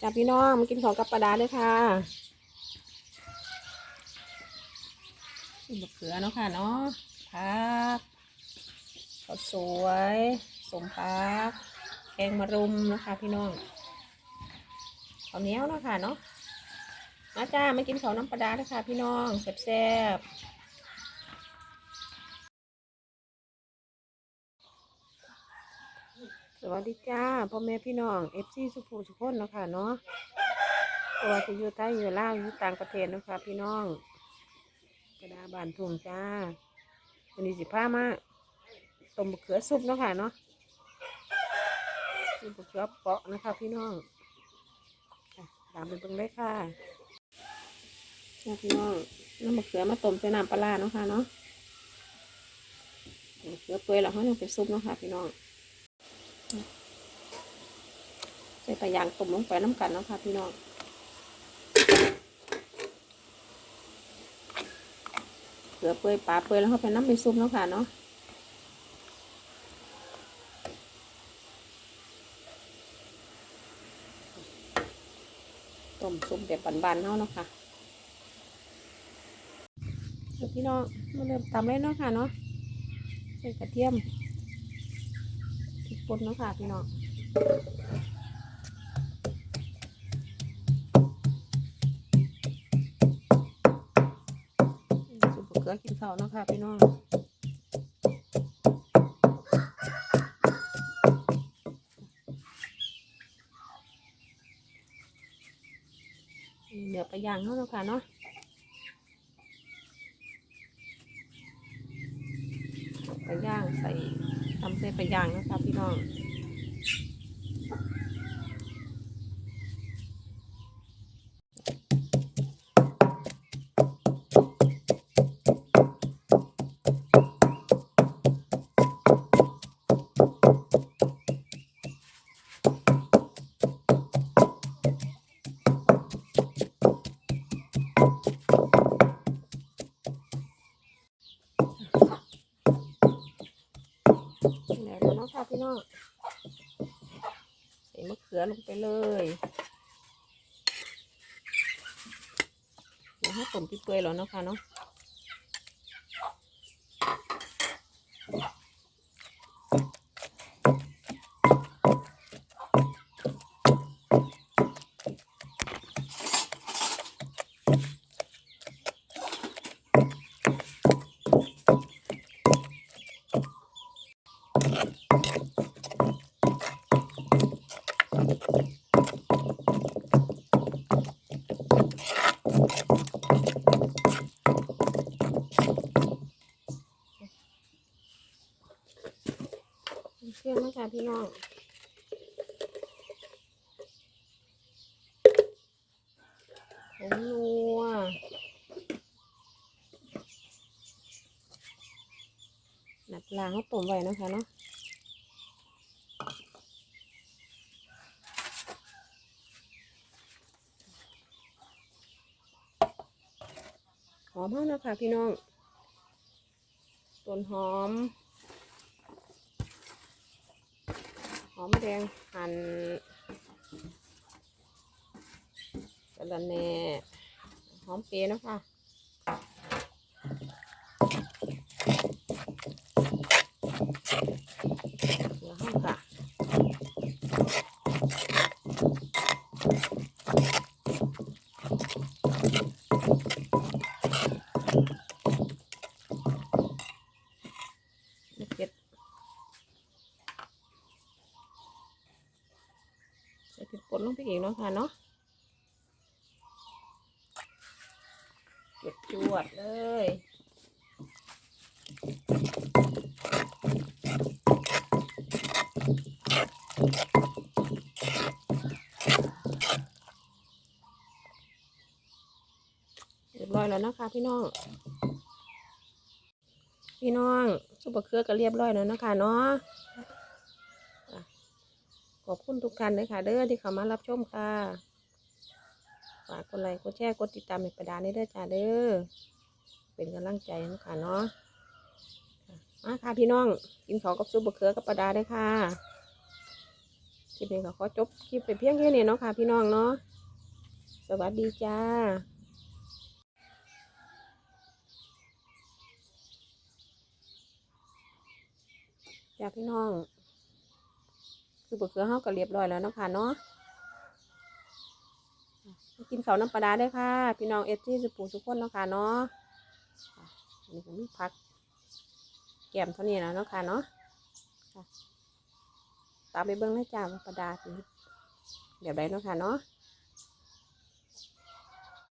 จ้าพี่น้องมากินของกับปลาดาด้วยค่ะมะเขือเนาะค่ะเนาะพักข้าวสวย สมพักแกงมะรุมนะคะพี่น้องข้าวเหนียวเนาะค่ะเนาะมาจ้ามากินของน้ำปลาดาด้วยค่ะพี่น้องแซ่บๆ วัสดีจ้าพ่อแม่พี่น้องเอฟซีสุภูสุพนเนาะค่ะเนาะตัวาจะอยู่ไทยอยู่ลาวอยู่ต่างประเทศเนาะค่ะพี่น้อง กระดาบานทุ่งจ้าวันนี้สิพามาต้มมะเขือซุปเนาะค่ะเนาะซุปมะเขือเปาะนะคะพี่น้องตามไปเบิ่งเลยค่ะพี่น้องน้ำมะเขือมาต้มใส่น้ำปลาร้าเนาะค่ะเนาะมะเขือเปื่อยแล้วเขายังเป็นซุปเนาะค่ะพี่น้อง ใส่ปลายางตุ่มลงไปน้ำกันเนาะค่ะพี่น้องเกลือเปื่อยปลาเปื่อยแล้วเขาไปน้ำไปซุปเนาะค่ะเนาะต้มซุปแบบบานๆเนาเนาะค่ะเดี๋ยวพี่น้องมาเริ่มตำเลยเนาะค่ะเนาะใส่กระเทียมพริกป่นเนาะค่ะพี่น้อง สุปเกลือกินข้าวเนาะค่ะพี่น้องเนื้อปลาย่างเนาะเนาะค่ะเนาะไปย่างใส่ทำใส่ปลาย่างนะคะพี่น้อง แล้วเนาะค่ะพี่น้องใส่มะเขือลงไปเลยเดี๋ยวให้ผมเปื่อยๆแล้วเนาะค่ะเนาะ ค่ะพี่น้องผงนัวหนัดล้างเขาต้มไว้นะคะเนาะหอมมากนะคะพี่น้องต้นหอม หอมแดงหั่นกระละแหน่หอมเปรี้ยนะคะเดี๋ยวห้องค่ะเก็บ ใส่พริกป่น ลงไปอีกเนาะค่ะเนาะจวดจวดเลยเรียบร้อยแล้วนะคะพี่น้อง พี่น้องซุปบะเขือก็เรียบร้อยแล้วนะคะเนาะ ขอบคุณทุกท่านเลยค่ะ เด้อที่เข้ามารับชมค่ะ ฝากกดไลค์กดแชร์กดติดตามในประดานนี้เด้อจ้าเด้อ เป็นกำลังใจนะคะเนาะมาค่ะพี่น้อง กินของกับซุปบะเขือกับประดาได้ค่ะ คลิปนี้ก็ขอจบคลิปไปเพียงแค่นี้เนาะค่ะ พี่น้องเนาะ สวัสดีจ้าจ้าพี่น้อง คือบะเขือเฮาก็เรียบร้อยแล้วเนาะค่ะเนาะกินเขาน้ำปลาดาได้ค่ะ พี่น้องเอฟซีสุปูสุกคนเนาะค่ะเนาะอันนี้ก็มีผัก แก้มเท่านี้แล้วเนาะค่ะเนาะตามไปเบิ้งนะจ้าว่าปลาดาเป็นแบบไรเนาะค่ะเนาะ